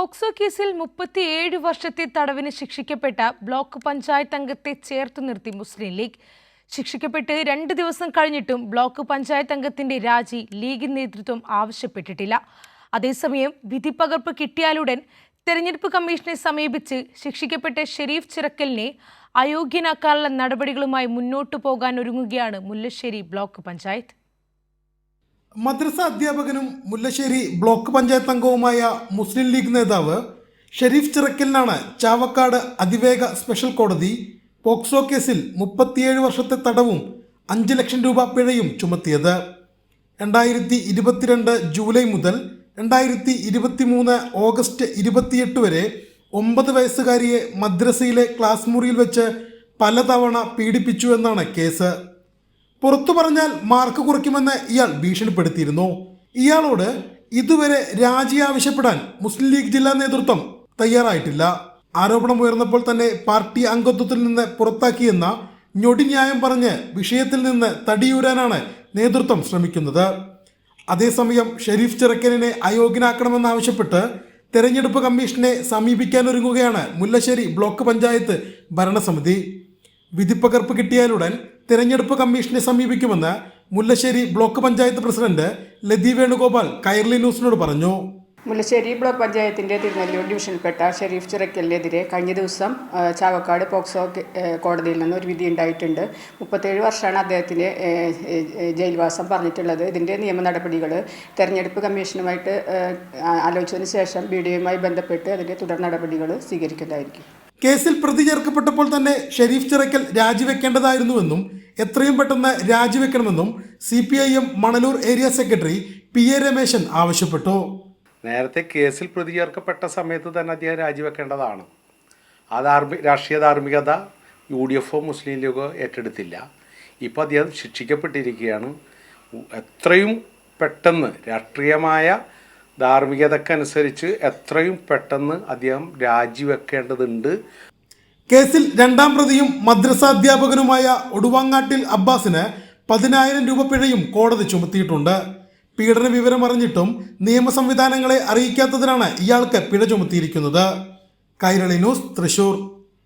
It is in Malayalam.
പോക്സോ കേസിൽ മുപ്പത്തിയേഴ് വർഷത്തെ തടവിന് ശിക്ഷിക്കപ്പെട്ട ബ്ലോക്ക് പഞ്ചായത്ത് അംഗത്തെ ചേർത്തു നിർത്തി മുസ്ലിം ലീഗ്. ശിക്ഷിക്കപ്പെട്ട് രണ്ട് ദിവസം കഴിഞ്ഞിട്ടും ബ്ലോക്ക് പഞ്ചായത്ത് അംഗത്തിന്റെ രാജി ലീഗ് നേതൃത്വം ആവശ്യപ്പെട്ടിട്ടില്ല. അതേസമയം വിധി പകർപ്പ് കിട്ടിയാലുടൻ തെരഞ്ഞെടുപ്പ് കമ്മീഷനെ സമീപിച്ച് ശിക്ഷിക്കപ്പെട്ട ഷെരീഫ് ചിറക്കലിനെ അയോഗ്യനാക്കാനുള്ള നടപടികളുമായി മുന്നോട്ടു പോകാൻ ഒരുങ്ങുകയാണ് മുല്ലശ്ശേരി ബ്ലോക്ക് പഞ്ചായത്ത്. മദ്രസ അധ്യാപകനും മുല്ലശ്ശേരി ബ്ലോക്ക് പഞ്ചായത്ത് അംഗവുമായ മുസ്ലിം ലീഗ് നേതാവ് ഷെരീഫ് ചിറക്കലിനാണ് ചാവക്കാട് അതിവേഗ സ്പെഷ്യൽ കോടതി പോക്സോ കേസിൽ മുപ്പത്തിയേഴ് വർഷത്തെ തടവും അഞ്ച് ലക്ഷം രൂപ പിഴയും ചുമത്തിയത്. രണ്ടായിരത്തി ഇരുപത്തിരണ്ട് ജൂലൈ മുതൽ രണ്ടായിരത്തി ഇരുപത്തി മൂന്ന് ഓഗസ്റ്റ് ഇരുപത്തിയെട്ട് വരെ ഒമ്പത് വയസ്സുകാരിയെ മദ്രസയിലെ ക്ലാസ് മുറിയിൽ വെച്ച് പലതവണ പീഡിപ്പിച്ചു എന്നാണ് കേസ്. പുറത്തു പറഞ്ഞാൽ മാർക്ക് കുറയ്ക്കുമെന്ന് ഇയാൾ ഭീഷണിപ്പെടുത്തിയിരുന്നു. ഇയാളോട് ഇതുവരെ രാജി ആവശ്യപ്പെടാൻ മുസ്ലിം ലീഗ് ജില്ലാ നേതൃത്വം തയ്യാറായിട്ടില്ല. ആരോപണം ഉയർന്നപ്പോൾ തന്നെ പാർട്ടി അംഗത്വത്തിൽ നിന്ന് പുറത്താക്കിയെന്ന ഞൊടിന്യായം പറഞ്ഞ് വിഷയത്തിൽ നിന്ന് തടിയൂരാനാണ് നേതൃത്വം ശ്രമിക്കുന്നത്. അതേസമയം ഷെരീഫ് ചിറക്കലിനെ അയോഗ്യനാക്കണമെന്നാവശ്യപ്പെട്ട് തെരഞ്ഞെടുപ്പ് കമ്മീഷനെ സമീപിക്കാനൊരുങ്ങുകയാണ് മുല്ലശ്ശേരി ബ്ലോക്ക് പഞ്ചായത്ത് ഭരണസമിതി. വിധിപ്പകർപ്പ് കിട്ടിയാലുടൻ തിരഞ്ഞെടുപ്പ് കമ്മീഷനെ സമീപിക്കുമെന്ന് മുല്ലശ്ശേരി ബ്ലോക്ക് പഞ്ചായത്ത് പ്രസിഡന്റ് ലതി വേണുഗോപാൽ കൈർലി ന്യൂസിനോട് പറഞ്ഞു. മുല്ലശ്ശേരി ബ്ലോക്ക് പഞ്ചായത്തിന്റെ തിരുനെല്ലൂർ ഡിവിഷനിൽപ്പെട്ട ഷെരീഫ് ചിറക്കലിനെതിരെ കഴിഞ്ഞ ദിവസം ചാവക്കാട് പോക്സോ കോടതിയിൽ നിന്ന് ഒരു വിധി ഉണ്ടായിട്ടുണ്ട്. മുപ്പത്തേഴ് വർഷമാണ് അദ്ദേഹത്തിന് ജയിൽവാസം പറഞ്ഞിട്ടുള്ളത്. ഇതിന്റെ നിയമ നടപടികൾ തെരഞ്ഞെടുപ്പ് കമ്മീഷനുമായിട്ട് ആലോചിച്ചതിന് ശേഷം ബി ഡി ഒയുമായി ബന്ധപ്പെട്ട് അതിന്റെ തുടർ നടപടികൾ സ്വീകരിക്കുന്നതായിരിക്കും. കേസിൽ പ്രതി ചേർക്കപ്പെട്ടപ്പോൾ തന്നെ ഷെരീഫ് ചിറക്കൽ രാജിവെക്കേണ്ടതായിരുന്നുവെന്നും എത്രയും പെട്ടെന്ന് രാജിവെക്കണമെന്നും C P I M Manalur area secretary P A Ramesan ആവശ്യപ്പെട്ടു. നേരത്തെ കേസിൽ പ്രതി ചേർക്കപ്പെട്ട സമയത്ത് തന്നെ അദ്ദേഹം രാജിവെക്കേണ്ടതാണ്. ആ ധാർമ്മി രാഷ്ട്രീയ ധാർമ്മികത യു ഡി എഫോ മുസ്ലിം ലീഗോ ഏറ്റെടുത്തില്ല. ഇപ്പോൾ അദ്ദേഹം ശിക്ഷിക്കപ്പെട്ടിരിക്കുകയാണ്. എത്രയും പെട്ടെന്ന് രാഷ്ട്രീയമായ ധാർമ്മികതക്കനുസരിച്ച് എത്രയും പെട്ടെന്ന് അദ്ദേഹം രാജിവെക്കേണ്ടതുണ്ട്. കേസിൽ രണ്ടാം പ്രതിയും മദ്രസ അധ്യാപകനുമായ ഒടുവാങ്ങാട്ടിൽ അബ്ബാസിന് പതിനായിരം രൂപ പിഴയും കോടതി ചുമത്തിയിട്ടുണ്ട്. പീഡന വിവരം അറിഞ്ഞിട്ടും നിയമ സംവിധാനങ്ങളെ അറിയിക്കാത്തതിനാണ് ഇയാൾക്ക് പിഴ ചുമത്തിയിരിക്കുന്നത്. കൈരളി ന്യൂസ് തൃശൂർ.